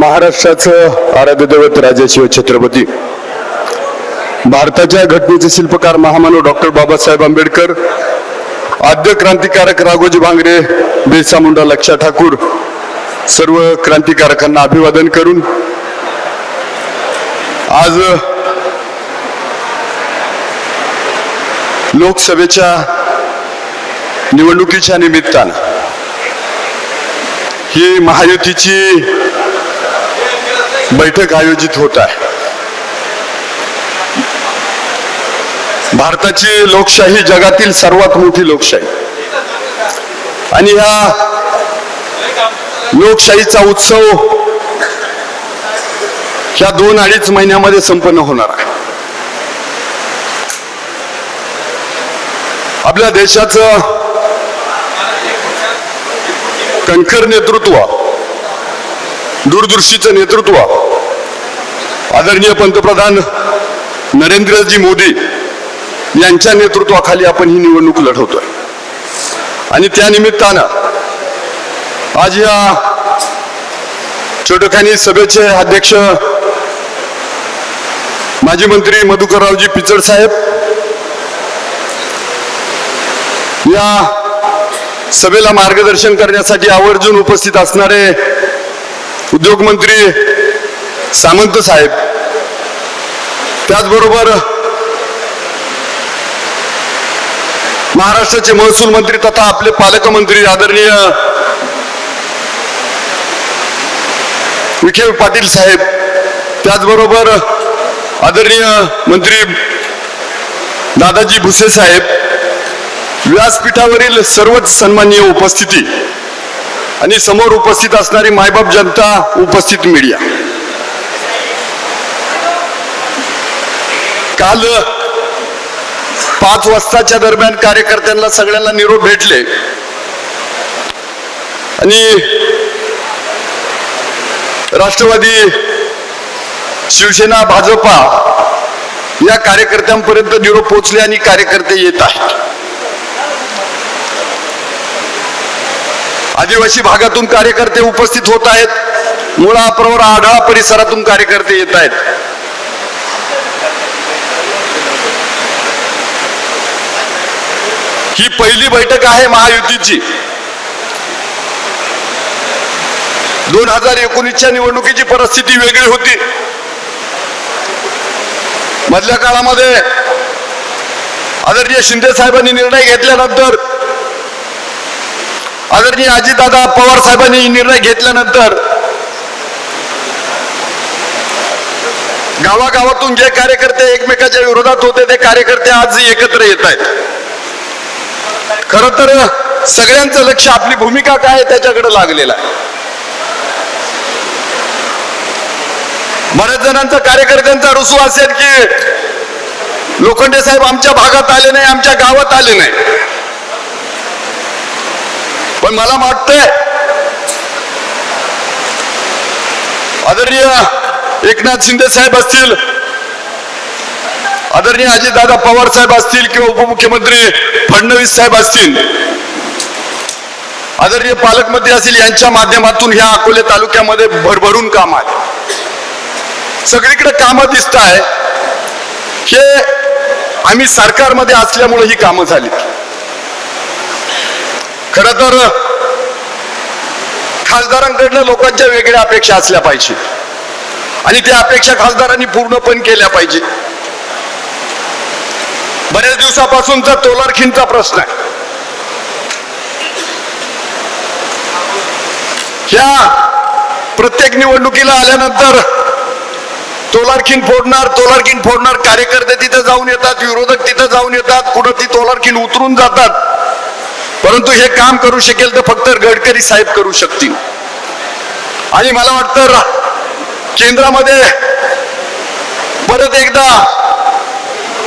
महाराष्ट्राचं आराध्य दैवत राजाशिव छत्रपती. भारताच्या घटनेचे शिल्पकार महामानव डॉक्टर बाबासाहेब आंबेडकर आद्य क्रांतिकारक राघोजी भांगरे बिरसा मुंडा लक्षा ठाकूर सर्व क्रांतिकारकांना अभिवादन करून आज लोकसभेच्या निवडणुकीच्या निमित्तानं ही महायुतीची बैठक आयोजित होत आहे. भारताची लोकशाही जगातील सर्वात मोठी लोकशाही. आणि ह्या लोकशाहीचा उत्सव ह्या दोन अडीच महिन्यामध्ये संपन्न होणार आहे. आपल्या देशाचं कणखर नेतृत्व दूरदृष्टीचं नेतृत्व आदरणीय पंतप्रधान नरेंद्रजी मोदी यांच्या नेतृत्वाखाली आपण ही निवडणूक लढवतोय. आणि त्या निमित्तानं आज या छोटखानी सभेचे अध्यक्ष माजी मंत्री मधुकररावजी पिचड साहेब या सभेला मार्गदर्शन करण्यासाठी आवर्जून उपस्थित असणारे उद्योगमंत्री सामंत साहेब त्याचबरोबर महाराष्ट्राचे महसूल मंत्री तथा आपले पालकमंत्री आदरणीय विखे पाटील साहेब त्याचबरोबर आदरणीय मंत्री दादाजी भुसे साहेब व्यासपीठावरील सर्वच सन्माननीय उपस्थिती आणि समोर उपस्थित असणारी मायबाप जनता उपस्थित मीडिया काल पाच वाजताच्या दरम्यान कार्यकर्त्यांना सगळ्यांना निरोप भेटले. आणि राष्ट्रवादी शिवसेना भाजपा या कार्यकर्त्यांपर्यंत निरोप पोहोचले आणि कार्यकर्ते येत आहेत. आदिवासी भागातून कार्यकर्ते उपस्थित होत आहेत. मुळा प्रवर आढळा परिसरातून कार्यकर्ते येत आहेत. ही पहिली बैठक आहे महायुतीची. दोन हजार एकोणीसच्या निवडणुकीची परिस्थिती वेगळी होती. मधल्या काळामध्ये आदरणीय शिंदे साहेबांनी निर्णय घेतल्यानंतर आदरणीय अजितदादा पवार साहेबांनी निर्णय घेतल्यानंतर गावागावातून जे कार्यकर्ते एकमेकाच्या विरोधात होते ते कार्यकर्ते आज एकत्र येत आहेत. खर तर सगळ्यांचं लक्ष आपली भूमिका काय आहे त्याच्याकडे लागलेलं आहे. बऱ्याच जणांचा कार्यकर्त्यांचा रुसू असेल की लोखंडे साहेब आमच्या भागात आले नाही आमच्या गावात आले नाही. पण मला वाटतंय आदरणीय एकनाथ शिंदे साहेब असतील आदरणीय अजितदादा पवार साहेब असतील किंवा उपमुख्यमंत्री फडणवीस साहेब असतील आदरणीय पालकमंत्री असतील यांच्या माध्यमातून ह्या अकोले तालुक्यामध्ये भरभरून काम आहे सगळीकडे कामं दिसत आहे. हे आम्ही सरकारमध्ये असल्यामुळे ही कामं झाली खर तर खासदारांकडनं लोकांच्या वेगळ्या अपेक्षा असल्या पाहिजे. आणि त्या अपेक्षा खासदारांनी पूर्ण पण केल्या पाहिजे. बऱ्याच दिवसापासूनचा तोलारखींचा प्रश्न आहे. ह्या प्रत्येक निवडणुकीला आल्यानंतर तोलारखीन फोडणार तोलारखीन फोडणार कार्यकर्ते तिथे जाऊन येतात विरोधक तिथे जाऊन येतात कुठं ती तोलारखीन उतरून जातात. परंतु हे काम करू शकेल तर फक्त गडकरी साहेब करू शकतील. आणि मला वाटतं केंद्रामध्ये परत एकदा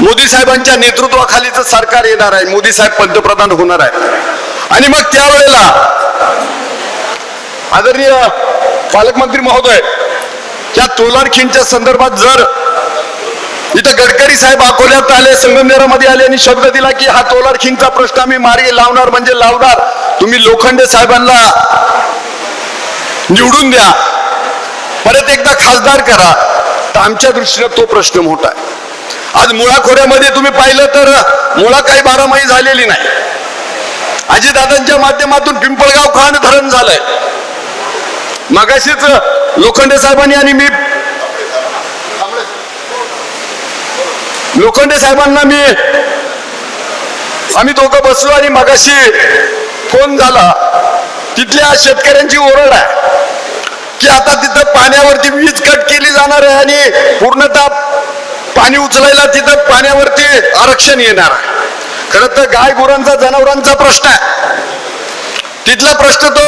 मोदी साहेबांच्या नेतृत्वाखालीच सरकार येणार आहे. मोदी साहेब पंतप्रधान होणार आहे. आणि मग त्यावेळेला आदरणीय पालकमंत्री महोदय या तोलारखींच्या संदर्भात जर इथं गडकरी साहेब अकोल्यात आले संगमनेरामध्ये आले आणि शब्द दिला की हा तोलारखींचा प्रश्न आम्ही मार्गी लावणार म्हणजे लावणार तुम्ही लोखंडे साहेबांना निवडून द्या. परत एकदा खासदार करा. तर आमच्या दृष्टीनं तो प्रश्न मोठा आहे. आज मुळा खोऱ्यामध्ये तुम्ही पाहिलं तर मुळा काही बारामाही झालेली नाही. अजितदादांच्या माध्यमातून पिंपळगाव खान धरण झालंय. मगाशीच लोखंडे साहेबांनी आणि मी लोखंडे साहेबांना मी आम्ही दोघं बसलो आणि मगाशी फोन झाला. तिथल्या शेतकऱ्यांची ओरड आहे. की आता तिथं पाण्यावरती वीज कट केली जाणार आहे आणि पूर्णतः पाणी उचलायला तिथं पाण्यावरती आरक्षण येणार आहे. खरं तर गाय गुरांचा जनावरांचा प्रश्न आहे. तिथला प्रश्न तो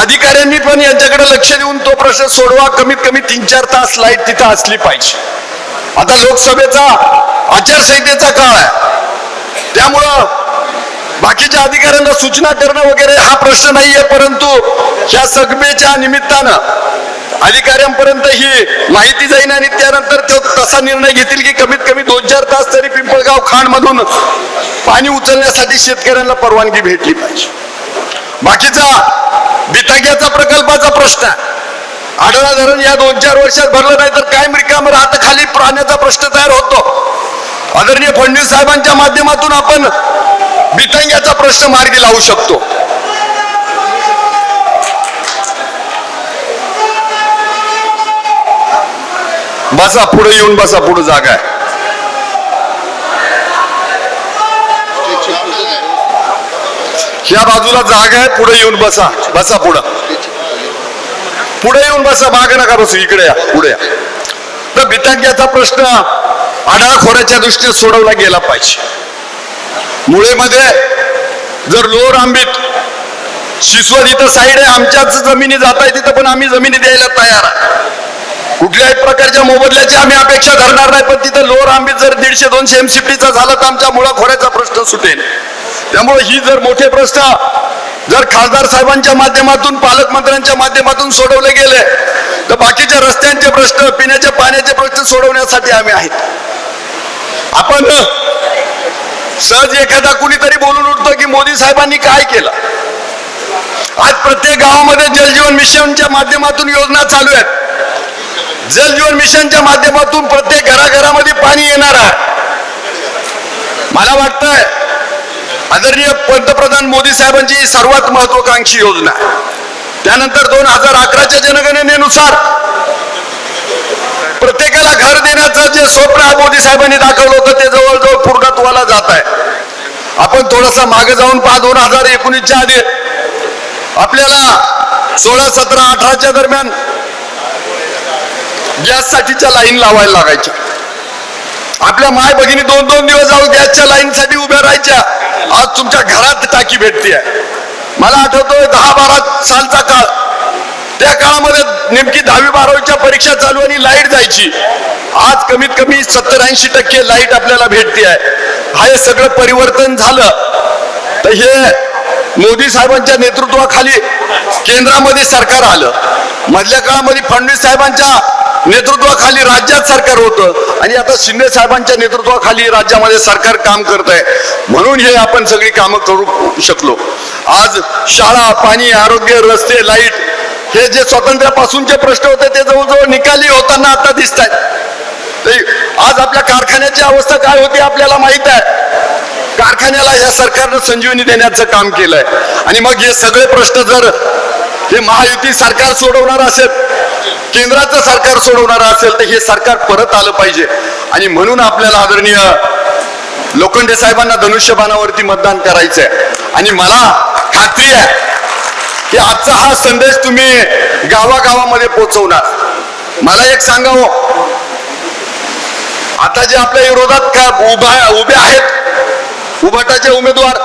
अधिकाऱ्यांनी पण यांच्याकडे लक्ष देऊन तो प्रश्न सोडवा. कमीत कमी तीन चार तास लाइट तिथं असली पाहिजे. आता लोकसभेचा आचारसंहितेचा काळ आहे. त्यामुळं बाकीच्या अधिकाऱ्यांना सूचना करणं वगैरे हा प्रश्न नाहीये परंतु ह्या सगमेच्या निमित्तानं अधिकाऱ्यांपर्यंत ही माहिती जाईल आणि त्यानंतर तो तसा निर्णय घेतील की कमीत कमी दोन चार तास तरी पिंपळगाव खाण मधून पाणी उचलण्यासाठी शेतकऱ्यांना परवानगी भेटली पाहिजे. बाकीचा बिताग्याचा प्रकल्पाचा प्रश्न आहे. आढळा धरण या दोन चार वर्षात भरलं नाही तर काय रिकाम राहत खाली प्राण्याचा प्रश्न तयार होतो. आदरणीय फडणवीस साहेबांच्या माध्यमातून आपण बितंग्याचा प्रश्न मार्गी लावू शकतो. बसा पुढे येऊन बसा पुढे जागा आहे. ह्या बाजूला जागा आहे पुढे येऊन बसा. बसा पुढं. पुढे येऊन बसा मागे नका बसू इकडे या पुढे या. तर बितांग्याचा प्रश्न आडाखोऱ्याच्या दृष्टीने सोडवला गेला पाहिजे. मुळेमध्ये जर लोअर आंबीत शिसवड इथं साईड आहे आमच्याच जमिनी जात आहे तिथं पण आम्ही जमिनी द्यायला तयार आहे. कुठल्याही प्रकारच्या मोबदल्याची आम्ही अपेक्षा धरणार नाही पण तिथं लोअर आंबीत जर दीडशे दोनशे एमसीपीचा झाला तर आमच्या मुळा खोऱ्याचा प्रश्न सुटेल. त्यामुळे ही जर मोठे प्रश्न जर खासदार साहेबांच्या माध्यमातून पालकमंत्र्यांच्या माध्यमातून सोडवले गेले तर बाकीच्या रस्त्यांचे प्रश्न पिण्याच्या पाण्याचे प्रश्न सोडवण्यासाठी आम्ही आहेत. आपण सहज एखादा कुणीतरी बोलून उठतो की मोदी साहेबांनी काय केलं? आज प्रत्येक गावामध्ये जलजीवन मिशनच्या माध्यमातून योजना चालू आहेत. जल जीवन मिशनच्या माध्यमातून प्रत्येक घराघरामध्ये पाणी येणार आहे. मला वाटतंय आदरणीय पंतप्रधान मोदी साहेबांची ही सर्वात महत्वाकांक्षी योजना त्यानंतर दोन हजार अकराच्या जनगणनेनुसार प्रत्येकाला घर देण्याचं जे स्वप्न मोदी साहेबांनी दाखवलं होतं ते जवळजवळ पूर्णत्वाला जात आहे. आपण थोडासा मागे जाऊन पहा दोन हजार एकोणीसच्या आधी आपल्याला सोळा सतरा अठराच्या दरम्यान गॅससाठीच्या लाईन लावायला लागायच्या. आपल्या माय भगिनी दोन दोन दिवस जाऊन गॅसच्या लाईनसाठी उभ्या राहायच्या. आज तुमच्या घरात टाकी भेटते मला आठवतोय दहा बारा सालचा काळ. त्या काळामध्ये नेमकी दहावी बारावीच्या परीक्षा चालू आणि लाइट जायची. आज कमीत कमी सत्तर ऐंशी टक्के लाइट आपल्याला भेटते आहे हा हे सगळं परिवर्तन झालं. तर हे मोदी साहेबांच्या नेतृत्वाखाली केंद्रामध्ये सरकार आलं. मधल्या काळामध्ये फडणवीस साहेबांच्या नेतृत्वाखाली राज्यात सरकार होतं. आणि आता शिंदे साहेबांच्या नेतृत्वाखाली राज्यामध्ये सरकार काम करत आहे. म्हणून हे आपण सगळी कामं करू शकलो. आज शाळा पाणी आरोग्य रस्ते लाइट हे जे स्वातंत्र्यापासूनचे प्रश्न होते ते जवळजवळ निकाली होताना आता दिसत आहेत आज आपल्या कारखान्याची अवस्था काय होती आपल्याला माहीत आहे. कारखान्याला या सरकारनं संजीवनी देण्याचं काम केलंय. आणि मग हे सगळे प्रश्न जर हे महायुती सरकार सोडवणार असेल केंद्राचं सरकार सोडवणार असेल तर हे सरकार परत आलं पाहिजे. आणि म्हणून आपल्याला आदरणीय लोखंडे साहेबांना धनुष्यबाणावरती मतदान करायचंय. आणि मला खात्री आहे की आजचा हा संदेश तुम्ही गावागावामध्ये पोहोचवणार. मला एक सांगावं हो. आता जे आपल्या विरोधात का उभा उभे आहेत उभाटाचे उमेदवार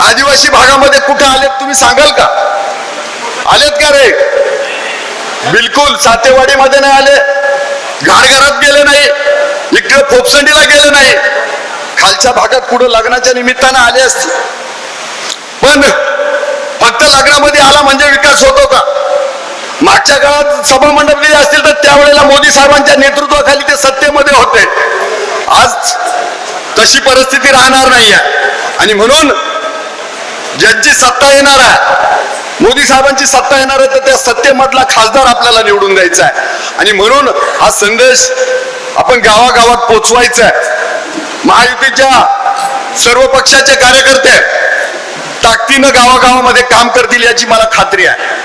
आदिवासी भागामध्ये कुठे आलेत तुम्ही सांगाल का? आलेत का रे? बिलकुल सातेवाडीमध्ये नाही आले. घाटघरात गेले नाही. इकडे फोपसंडीला गेले नाही. खालच्या भागात कुठं लग्नाच्या निमित्तानं आले असते. पण फक्त लग्नामध्ये आला म्हणजे विकास होतो का? मागच्या काळात सभा मंडप दिली असतील तर त्यावेळेला मोदी साहेबांच्या नेतृत्वाखाली ते सत्तेमध्ये होते. आज तशी परिस्थिती राहणार नाही आहे आणि म्हणून ज्यांची सत्ता येणार आहे मोदी साहेबांची सत्ता येणार आहे तर त्या सत्तेमधला खासदार आपल्याला निवडून द्यायचा आहे. आणि म्हणून हा संदेश आपण गावागावात पोचवायचा आहे. महायुतीच्या सर्व पक्षाचे कार्यकर्ते ताकदीनं गावागावामध्ये काम करतील याची मला खात्री आहे.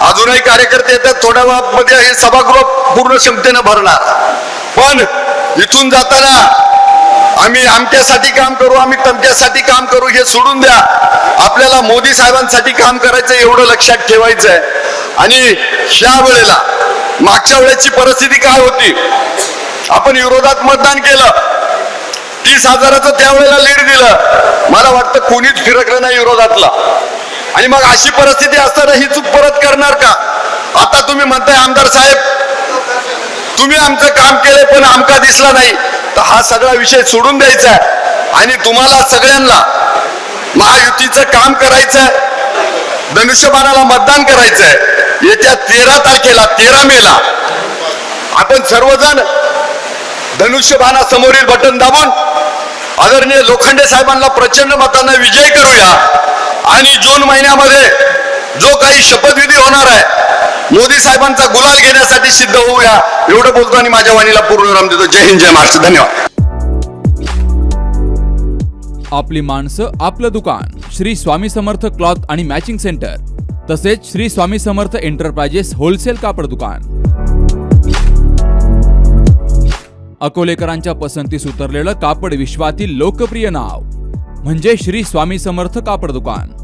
अजूनही कार्यकर्ते येतात थोड्या वेळामध्ये हे सभागृह पूर्ण क्षमतेनं भरणार. पण इथून जाताना आम्ही आमच्यासाठी काम करू आम्ही तमक्यासाठी काम करू हे सोडून द्या. आपल्याला मोदी साहेबांसाठी काम करायचं एवढं लक्षात ठेवायचं आहे आणि ह्या वेळेला मागच्या वेळेची परिस्थिती काय होती? आपण विरोधात मतदान केलं. तीस हजाराचं त्यावेळेला लीड दिलं. मला वाटतं कोणीच फिरकलं नाही विरोधातला. आणि मग अशी परिस्थिती असताना ही चूक परत करणार का? आता तुम्ही म्हणताय आमदार साहेब तुम्ही आमचं काम केलंय पण आमका दिसला नाही. तर हा सगळा विषय सोडून द्यायचा आहे. आणि तुम्हाला सगळ्यांना महायुतीचं काम करायचंय धनुष्यबाणाला मतदान करायचंय. येत्या तेरा तारखेला तेरा मेला आपण सर्वजण धनुष्यबाणा समोरील बटन दाबून आदरणीय लोखंडे साहेबांना प्रचंड मतांना विजय करूया. आणि जून महिन्यामध्ये जो काही शपथविधी होणार आहे मोदी साहेबांचा गुलाल घेण्यासाठी सिद्ध होऊया. एवढं बोलतो आणि माझ्या वाणीला पूर्णविराम देतो. जय हिंद जय महाराष्ट्र. धन्यवाद. आपली माणसं आपलं दुकान. श्री स्वामी समर्थ क्लॉथ आणि मॅचिंग सेंटर. तसेच श्री स्वामी समर्थ एंटरप्राइजेस होलसेल कापड दुकान. अकोलेकरांच्या पसंतीस उतरलेलं कापड विश्वातील लोकप्रिय नाव. म्हणजे श्री स्वामी समर्थ कापड दुकान.